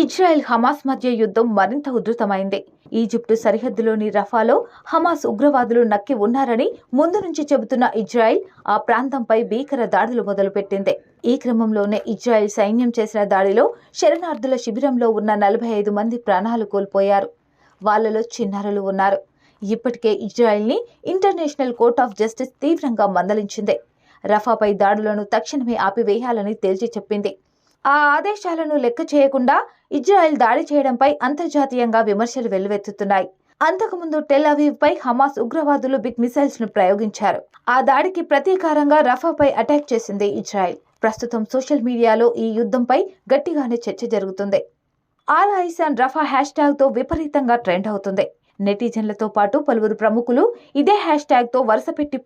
Israel Hamas మధ్య యుద్ధం మరింత ఉధృతమైంది. ఈజిప్టు సరిహద్దులోని రఫాలో హమాస్ ఉగ్రవాదులు నక్కి ఉన్నారని ముందు నుంచి చెబుతున్న ఇజ్రాయెల్ ఆ ప్రాంతంపై భీకర దాడులు మొదలుపెట్టింది. ఈ క్రమంలోనే ఇజ్రాయెల్ సైన్యం చేసిన దాడిలో శరణార్థుల శిబిరంలో ఉన్న నలభై ఐదు మంది ప్రాణాలు కోల్పోయారు. వాళ్ళలో చిన్నారులు ఉన్నారు. ఇప్పటికే ఇజ్రాయెల్ని ఇంటర్నేషనల్ కోర్ట్ ఆఫ్ జస్టిస్ తీవ్రంగా మందలించింది. రఫాపై దాడులను తక్షణమే ఆపివేయాలని తేల్చి చెప్పింది. ఆ ఆదేశాలను లెక్క చేయకుండా ఇజ్రాయెల్ దాడి చేయడంపై అంతర్జాతీయంగా విమర్శలు వెల్లువెత్తుతున్నాయి. అంతకుముందు టెల్ అవీవ్ పై హమాస్ ఉగ్రవాదులు బిగ్ మిసైల్స్ను ప్రయోగించారు. ఆ దాడికి ప్రతీకారంగా రఫాపై అటాక్ చేసింది ఇజ్రాయెల్. ప్రస్తుతం సోషల్ మీడియాలో ఈ యుద్ధంపై గట్టిగానే చర్చ జరుగుతుంది. ఆల్ ఐసాన్ రఫా హ్యాష్ ట్యాగ్తో విపరీతంగా ట్రెండ్ అవుతుంది. నెటిజన్లతో పాటు పలువురు ప్రముఖులు ఇదే హ్యాష్ ట్యాగ్తో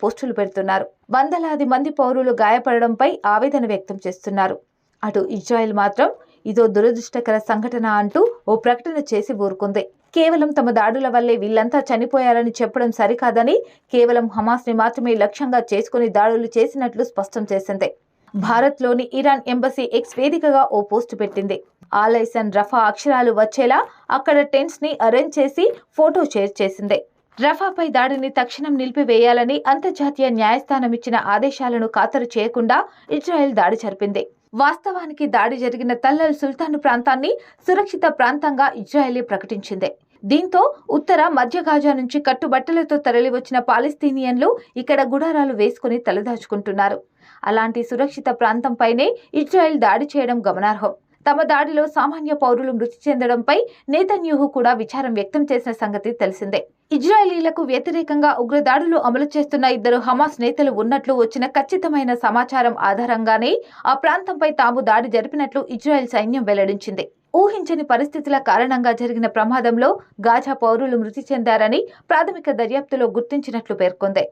పోస్టులు పెడుతున్నారు. వందలాది మంది పౌరులు గాయపడడంపై ఆవేదన వ్యక్తం చేస్తున్నారు. అటు ఇజ్రాయెల్ మాత్రం ఇదో దురదృష్టకర సంఘటన అంటూ ఓ ప్రకటన చేసి ఊరుకుంది. కేవలం తమ దాడుల వల్లే వీళ్ళంతా చనిపోయారని చెప్పడం సరికాదని కేవలం హమాస్ని మాత్రమే లక్ష్యంగా చేసుకుని దాడులు చేసినట్లు స్పష్టం చేసింది. భారత్లోని ఇరాన్ ఎంబసీ ఎక్స్ వేదికగా ఓ పోస్టు పెట్టింది. ఆలైసన్ రఫా అక్షరాలు వచ్చేలా అక్కడ టెంట్స్ని అరేంజ్ చేసి ఫోటో షేర్ చేసింది. రఫాపై దాడిని తక్షణం నిలిపివేయాలని అంతర్జాతీయ న్యాయస్థానం ఇచ్చిన ఆదేశాలను ఖాతరు చేయకుండా ఇజ్రాయెల్ దాడి జరిపింది. వాస్తవానికి దాడి జరిగిన తల్లల్ సుల్తాన్ ప్రాంతాన్ని సురక్షిత ప్రాంతంగా ఇజ్రాయెలీ ప్రకటించింది. దీంతో ఉత్తర మధ్య గాజా నుంచి కట్టుబట్టలతో తరలివచ్చిన పాలస్తీనియన్లు ఇక్కడ గుడారాలు వేసుకుని తలదాచుకుంటున్నారు. అలాంటి సురక్షిత ప్రాంతంపైనే ఇజ్రాయెల్ దాడి చేయడం గమనార్హం. తమ దాడిలో సామాన్య పౌరులు మృతి చెందడంపై నేతన్యూహు కూడా విచారం వ్యక్తం చేసిన సంగతి తెలిసిందే. ఇజ్రాయేలీలకు వ్యతిరేకంగా ఉగ్రదాడులు అమలు చేస్తున్న ఇద్దరు హమాస్ నేతలు ఉన్నట్లు వచ్చిన ఖచ్చితమైన సమాచారం ఆధారంగానే ఆ ప్రాంతంపై తాము దాడి జరిపినట్లు ఇజ్రాయెల్ సైన్యం వెల్లడించింది. ఊహించని పరిస్థితుల కారణంగా జరిగిన ప్రమాదంలో గాజా పౌరులు మృతి చెందారని ప్రాథమిక దర్యాప్తులో గుర్తించినట్లు పేర్కొంది.